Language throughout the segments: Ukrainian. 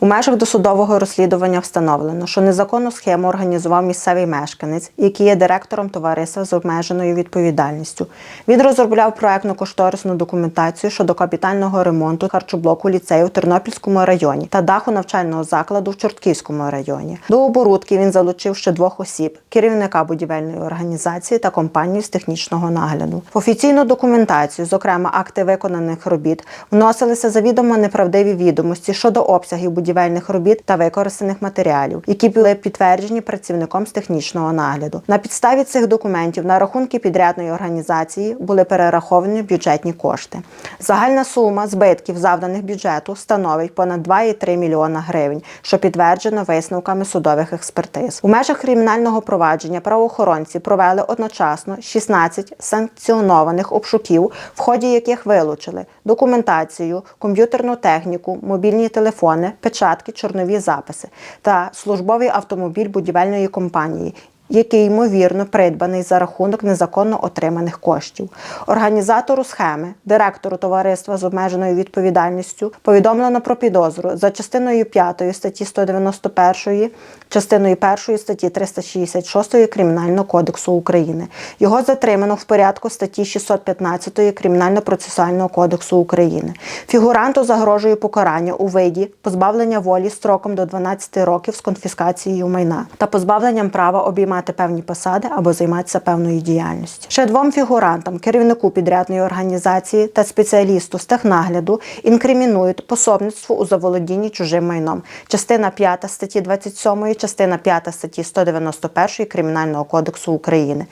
У межах досудового розслідування встановлено, що незаконну схему організував місцевий мешканець, який є директором товариства з обмеженою відповідальністю. Він розробляв проектно-кошторисну документацію щодо капітального ремонту харчоблоку ліцею в Тернопільському районі та даху навчального закладу в Чортківському районі. До оборудки він залучив ще двох осіб: керівника будівельної організації та компанію з технічного нагляду. В офіційну документацію, зокрема акти виконаних робіт, вносилися завідомо неправдиві відомості щодо обсягів будівельних робіт та використаних матеріалів, які були підтверджені працівником з технічного нагляду. На підставі цих документів на рахунки підрядної організації були перераховані бюджетні кошти. Загальна сума збитків, завданих бюджету, становить понад 2,3 мільйона гривень, що підтверджено висновками судових експертиз. У межах кримінального провадження правоохоронці провели одночасно 16 санкціонованих обшуків, в ході яких вилучили документацію, комп'ютерну техніку, мобільні телефони, печатки, чорнові записи та службовий автомобіль будівельної компанії. Який ймовірно придбаний за рахунок незаконно отриманих коштів. Організатору схеми, директору товариства з обмеженою відповідальністю, повідомлено про підозру за частиною 5 статті 191, частиною 1 статті 366 Кримінального кодексу України. Його затримано в порядку статті 615 Кримінально-процесуального кодексу України. Фігуранту загрожує покарання у виді позбавлення волі строком до 12 років з конфіскацією майна та позбавленням права обіймати певні посади або займатися певною діяльністю. Ще двом фігурантам, керівнику підрядної організації та спеціалісту з технагляду, інкримінують пособництво у заволодінні чужим майном. Частина 5 статті 27, частина 5 статті 191 Кримінального кодексу України.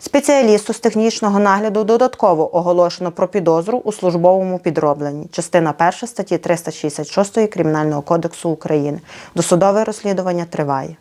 Спеціалісту з технічного нагляду додатково оголошено про підозру у службовому підробленні. Частина 1 статті 366 Кримінального кодексу України. Досудове розслідування триває.